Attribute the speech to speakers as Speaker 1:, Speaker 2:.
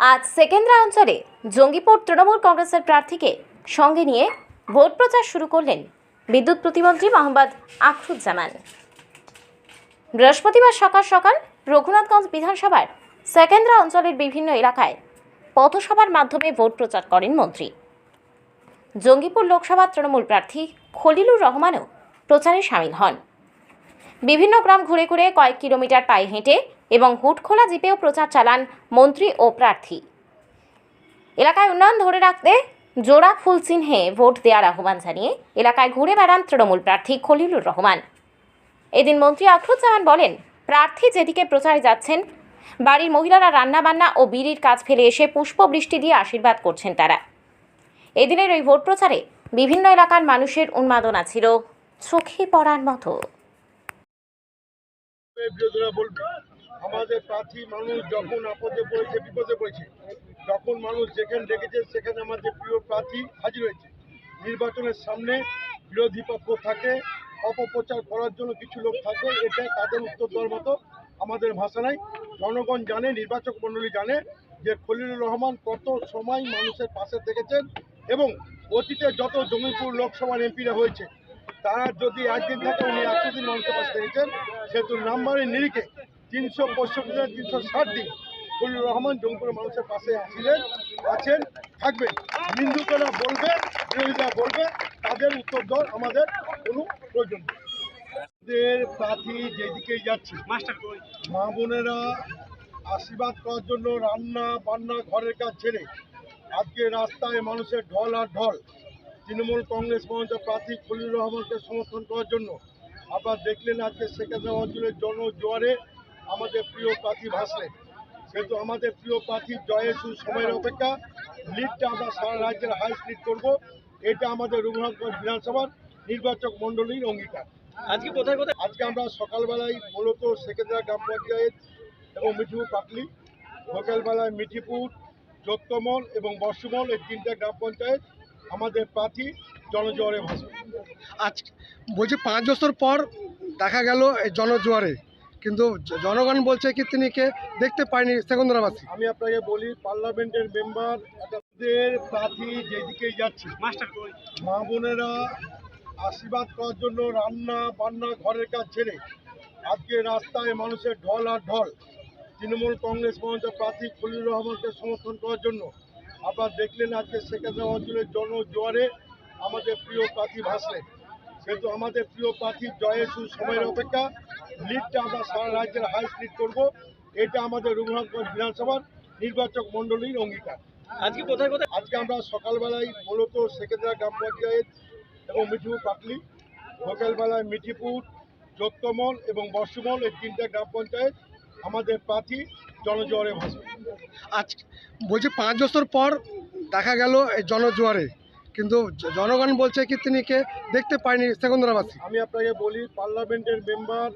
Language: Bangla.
Speaker 1: আজ সেকেন্দ্রা অঞ্চলে জঙ্গিপুর তৃণমূল কংগ্রেসের প্রার্থীকে সঙ্গে নিয়ে ভোট প্রচার শুরু করলেন বিদ্যুৎ প্রতিমন্ত্রী মোহাম্মদ আখরুজ্জামান। বৃহস্পতিবার সকাল সকাল রঘুনাথগঞ্জ বিধানসভার সেকেন্দ্রা অঞ্চলের বিভিন্ন এলাকায় পথসভার মাধ্যমে ভোট প্রচার করেন মন্ত্রী। জঙ্গিপুর লোকসভা তৃণমূল প্রার্থী খলিলুর রহমানও প্রচারে সামিল হন। বিভিন্ন গ্রাম ঘুরে ঘুরে কয়েক কিলোমিটার পায়ে হেঁটে এবং হুটখোলা জিপেও প্রচার চালান মন্ত্রী ও প্রার্থী। এলাকায় উন্নয়ন ধরে রাখতে জোড়া ফুল চিহ্নে ভোট দেওয়ার আহ্বান জানিয়ে এলাকায় ঘুরে বেড়ান তৃণমূল প্রার্থী খলিলুর রহমান। এদিন মন্ত্রী আখরুজ্জামান বলেন, প্রার্থী যেদিকে প্রচারে যাচ্ছেন, বাড়ির মহিলারা রান্নাবান্না ও বিড়ির কাজ ফেলে এসে পুষ্পবৃষ্টি দিয়ে আশীর্বাদ করছেন তারা। এদিনের ওই ভোট প্রচারে বিভিন্ন এলাকার মানুষের উন্মাদনা ছিল, চোখে পড়ার মতো।
Speaker 2: বিরোধীরা বলবে, আমাদের প্রার্থী মানুষ যখন আপদে পড়েছে, বিপদে পড়েছে যখন মানুষ যেখানে ডেকেছে, সেখানে আমাদের প্রিয় প্রার্থী হাজির হয়েছে। নির্বাচনের সামনে বিরোধী পক্ষ থাকে, অপপ্রচার করার জন্য কিছু লোক থাকে এটা তাদের উত্তর দেওয়ার মতো আমাদের ভাষা নাই। জনগণ জানে, নির্বাচক মণ্ডলী জানে যে খলিলুর রহমান কত সময় মানুষের পাশে থেকেছেন এবং অতীতে যত জমিপুর লোকসভার এমপিরা হয়েছে, তারা যদি একদিন থাকে, উনি একশো দিন মানুষের পাশে থেকেছেন সেহেতু নাম্বারের নিরিখে তিনশো পঁয়ষট্টি দিন তিনশো ষাট দিন খলিলুর রহমান জঙ্গিপুরের মানুষের পাশে ছিলেন আছেন থাকবেন। নিন্দুকেরা বলবে বিরোধীরা বলবে তাদের উত্তর দেওয়ার আমাদের কোনো প্রয়োজন আমাদের প্রার্থী যেদিকে যাচ্ছে মা বোনেরা আশীর্বাদ করার জন্য রান্না বান্না ঘরের কাজ ছেড়ে আজকে রাস্তায় মানুষের ঢল আর ঢল তৃণমূল কংগ্রেস মঞ্চ প্রার্থী খলিলুর রহমানকে সমর্থন করার জন্য আপনারা দেখলেন আজকে সেকেন্দ্রা অঞ্চলের জনজোয়ারে আমাদের প্রিয় প্রার্থী ভাসলেন। সেহেতু আমাদের প্রিয় প্রার্থী জয়ের সময়ের অপেক্ষা। লিডটা আমরা সারা রাজ্যের হাইস্ট লিড করব। এটা আমাদের রঘুনাথগঞ্জ বিধানসভার নির্বাচক মণ্ডলীর অঙ্গীকার।
Speaker 3: আজকে কোথায় কোথায়?
Speaker 2: আজকে আমরা সকালবেলায় মূলত সেকেন্দ্রা গ্রাম পঞ্চায়েত এবং মিঠিপুর পাটলি সকালবেলায় মিঠিপুর যোত্তমল এবং বর্ষমল এই তিনটা গ্রাম পঞ্চায়েত আমাদের প্রার্থী জনজোয়ারে ভাসবে।
Speaker 4: আজ বলছি পাঁচ বছর পর দেখা গেল এই জনজোয়ারে। কিন্তু জনগণ বলছে কি তিনি কে দেখতে পায়নি সেকেন্দ্রাবাসী
Speaker 2: আমি আপনাকে বলি পার্লামেন্টের মেম্বার প্রার্থী যেদিকে যাচ্ছে মা বোনেরা আশীর্বাদ করার জন্য রান্না বান্না ঘরের কাজ ছেড়ে আজকে রাস্তায় মানুষের ঢল আর ঢল। তৃণমূল কংগ্রেস মঞ্চ প্রার্থী খলিলুর রহমানকে সমর্থন করার জন্য আবার দেখলেন আজকে সেকেন্দ্রা অঞ্চলের জনজোয়ারে আমাদের প্রিয় প্রার্থী ভাসলেন সেহেতু আমাদের প্রিয় প্রার্থী জয়ের সময়ের অপেক্ষা। লিডটা আমরা সারা রাজ্যের হাইস্ট লিড করব। এটা আমাদের রঘুনাথগঞ্জ বিধানসভার নির্বাচক মণ্ডলীর অঙ্গীকার।
Speaker 3: আজকে কোথায় কোথায়?
Speaker 2: আজকে আমরা সকালবেলায় মূলত সেকেন্দ্রা গ্রাম পঞ্চায়েত এবং মিঠিপুর পাটলি সকালবেলায় মিঠিপুর যোত্তমল এবং বর্ষমল এই তিনটা গ্রাম পঞ্চায়েত আমাদের প্রার্থী জনজোয়ারে ভাসবে
Speaker 4: আজ বলছি পাঁচ বছর পর দেখা গেল এই জনজোয়ারে। কিন্তু জনগণ বলছে কি তিনি কে দেখতে পায়নি সেকেন্দ্রাবাসী
Speaker 2: আমি আপনাকে বলি পার্লামেন্টের মেম্বার